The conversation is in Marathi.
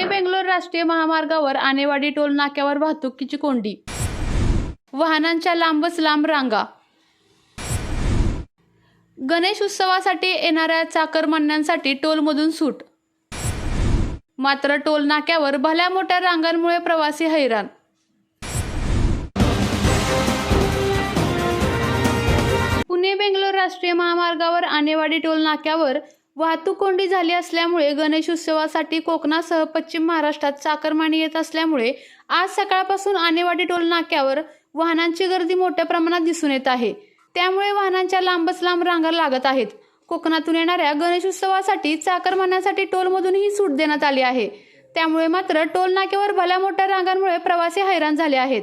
पुणे बेंगलोर राष्ट्रीय महामार्गावर आनेवाडी टोल नाक्यावर वाहतुकीची कोंडी. वाहनांच्या लांबच लांब रांगा. गणेश उत्सवासाठी येणाऱ्या चाकरमान्यांसाठी टोलमधून सूट. मात्र टोल नाक्यावर भल्या मोठ्या रांगांमुळे प्रवासी हैराण. पुणे बेंगलोर राष्ट्रीय महामार्गावर आनेवाडी टोल नाक्यावर वाहतूक कोंडी झाली असल्यामुळे गणेश उत्सवासाठी कोकणासह पश्चिम महाराष्ट्रात चाकरमानी येत असल्यामुळे आज सकाळपासून आनेवाडी टोल नाक्यावर वाहनांची गर्दी मोठ्या प्रमाणात दिसून येत आहे. त्यामुळे वाहनांच्या लांबच लांब रांगा लागत आहेत. कोकणातून येणाऱ्या गणेश उत्सवासाठी चाकरमान्यांसाठी टोलमधूनही सूट देण्यात आली आहे. त्यामुळे मात्र टोल नाक्यावर भल्या मोठ्या रांगांमुळे प्रवासी हैराण झाले आहेत.